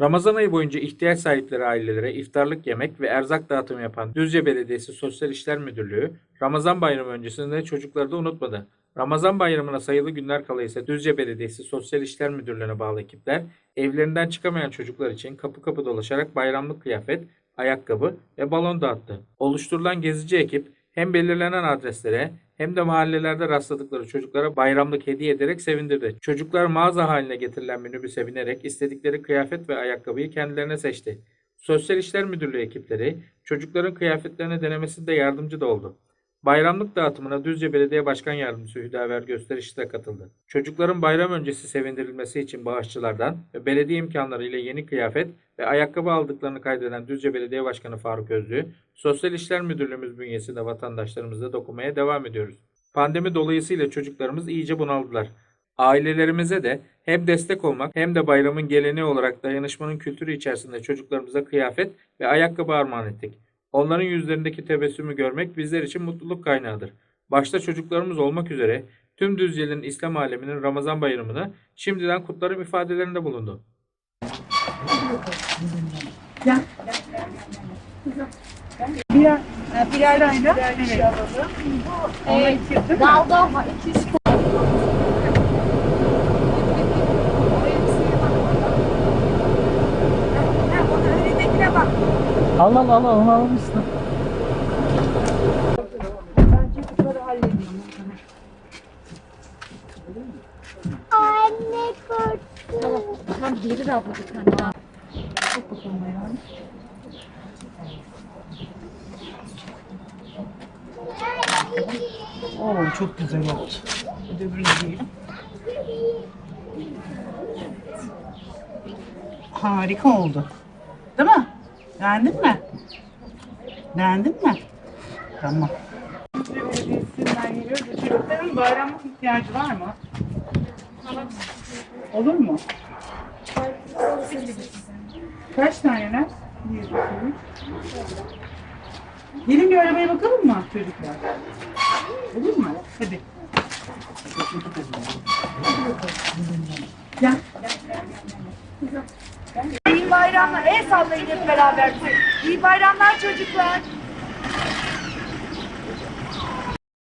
Ramazan ayı boyunca ihtiyaç sahipleri ailelere iftarlık yemek ve erzak dağıtımı yapan Düzce Belediyesi Sosyal İşler Müdürlüğü, Ramazan bayramı öncesinde çocukları da unutmadı. Ramazan bayramına sayılı günler kala ise Düzce Belediyesi Sosyal İşler Müdürlüğü'ne bağlı ekipler, evlerinden çıkamayan çocuklar için kapı kapı dolaşarak bayramlık kıyafet, ayakkabı ve balon dağıttı. Oluşturulan gezici ekip hem belirlenen adreslere hem de mahallelerde rastladıkları çocuklara bayramlık hediye ederek sevindirdi. Çocuklar mağaza haline getirilen minibüse binerek istedikleri kıyafet ve ayakkabıyı kendilerine seçti. Sosyal İşler Müdürlüğü ekipleri çocukların kıyafetlerini denemesinde yardımcı da oldu. Bayramlık dağıtımına Düzce Belediye Başkan Yardımcısı Hüdaver Gösterişi de katıldı. Çocukların bayram öncesi sevindirilmesi için bağışçılardan ve belediye imkanlarıyla yeni kıyafet ve ayakkabı aldıklarını kaydeden Düzce Belediye Başkanı Faruk Özlü, Sosyal İşler Müdürlüğümüz bünyesinde vatandaşlarımızla dokunmaya devam ediyoruz. Pandemi dolayısıyla çocuklarımız iyice bunaldılar. Ailelerimize de hem destek olmak hem de bayramın geleneği olarak dayanışmanın kültürü içerisinde çocuklarımıza kıyafet ve ayakkabı armağan ettik. Onların yüzlerindeki tebessümü görmek bizler için mutluluk kaynağıdır. Başta çocuklarımız olmak üzere tüm Düzce'nin İslam aleminin Ramazan bayramını şimdiden kutlarım ifadelerinde bulundu. Birer, birer ayda. Evet. Ona iki, değil mi? Dalda var. 200 Al al al. Ben çocukları halledeyim. Anne korktu. Tam gelir abla bir tane daha. Çok bakalım. Oo çok güzel oldu. Bir de öbürünü giyelim. Harika oldu. Beğendin mi? Beğendin mi? Tamam. Çocukların bayramlık ihtiyacı var mı? Olur mu? Kaç taneler? Bir, iki, üç. Gelin bir arabaya bakalım mı çocuklar? Olur mu? Hadi. Gel bayramlar. El sallayın hep beraber. İyi bayramlar çocuklar.